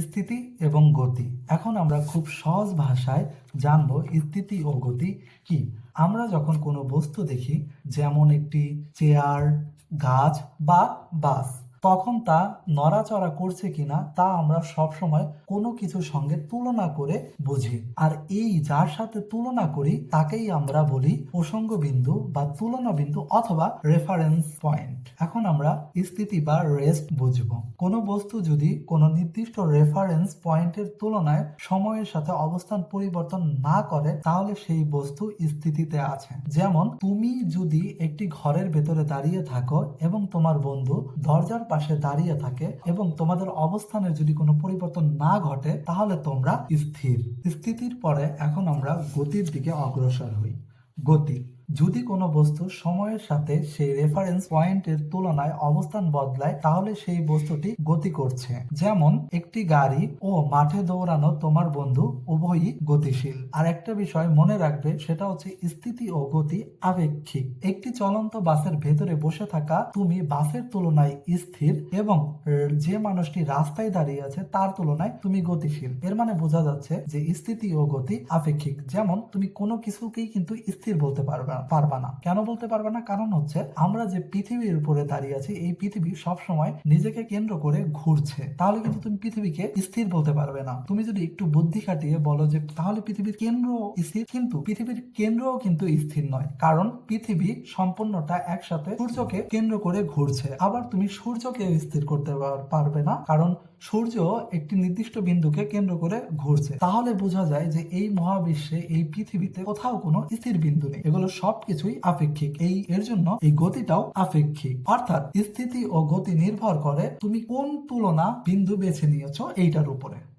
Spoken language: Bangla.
স্থিতি এবং গতি। এখন আমরা খুব সহজ ভাষায় জানব স্থিতি ও গতি কি। আমরা যখন কোনো বস্তু দেখি, যেমন একটি চেয়ার গাছ বা বাস তখন তা নড়াচড়া করছে কিনা তা আমরা সবসময় কোনো কিছুর সঙ্গে তুলনা করে বুঝি। আর এই যার সাথে তুলনা করি, তাকেই আমরা বলি প্রসঙ্গ বিন্দু বা তুলনা বিন্দু অথবা রেফারেন্স পয়েন্ট এখন আমরা স্থিতি বা রেস্ট বুঝব। কোনো বস্তু যদি কোনো নির্দিষ্ট রেফারেন্স পয়েন্টের তুলনায় সময়ের সাথে অবস্থান পরিবর্তন না করে, তাহলে সেই বস্তু স্থিতিতে আছে। যেমন, তুমি যদি একটি ঘরের ভেতরে দাঁড়িয়ে থাকো এবং তোমার বন্ধু দরজার পাশে দাঁড়িয়ে থাকে এবং তোমাদের অবস্থানের যদি কোনো পরিবর্তন না ঘটে, তাহলে তোমরা স্থির। স্থিতির পরে এখন আমরা গতির দিকে অগ্রসর হই। গতি। যদি কোনো বস্তু সময়ের সাথে সেই রেফারেন্স পয়েন্টের তুলনায় অবস্থান বদলায়, তাহলে সেই বস্তুটি গতি করছে। যেমন, একটি গাড়ি ও মাঠে দৌড়ানো তোমার বন্ধু উভয়ই গতিশীল। আর একটা বিষয় মনে রাখবে, সেটা হচ্ছে স্থিতি ও গতি আপেক্ষিক। একটি চলন্ত বাসের ভেতরে বসে থাকা তুমি বাসের তুলনায় স্থির এবং যে মানুষটি রাস্তায় দাঁড়িয়ে আছে তার তুলনায় তুমি গতিশীল। এর মানে বোঝা যাচ্ছে যে স্থিতি ও গতি আপেক্ষিক। যেমন, তুমি কোনো কিছুকেই কিন্তু স্থির বলতে পারবে না। পারবা না। কেন বলতে পারবে না? কারণ হচ্ছে আমরা যে পৃথিবীর উপরে দাঁড়িয়ে আছি, এই পৃথিবী সব সময় নিজেকে কেন্দ্র করে ঘুরছে। তাহলে কিন্তু তুমি পৃথিবীকে স্থির বলতে পারবে না। তুমি যদি একটু বুদ্ধি খাটিয়ে বলো যে, তাহলে পৃথিবীর কেন্দ্র স্থির, কিন্তু পৃথিবীর কেন্দ্রও কিন্তু স্থির নয়। কারণ পৃথিবী সম্পূর্ণটা একসাথে সূর্যকে কেন্দ্র করে ঘুরছে। আবার তুমি সূর্যকে স্থির করতে পার- পারবে না। কারণ সূর্য একটি নির্দিষ্ট বিন্দুকে কেন্দ্র করে ঘুরছে। তাহলে বোঝা যায় যে এই মহাবিশ্বে, এই পৃথিবীতে কোথাও কোনো স্থির বিন্দু নেই। এগুলো সবকিছুই আপেক্ষিক। এই, এর জন্য এই গতিটাও আপেক্ষিক। অর্থাৎ স্থিতি ও গতি নির্ভর করে তুমি কোন তুলনা বিন্দু বেছে নিয়েছো এইটার উপরে।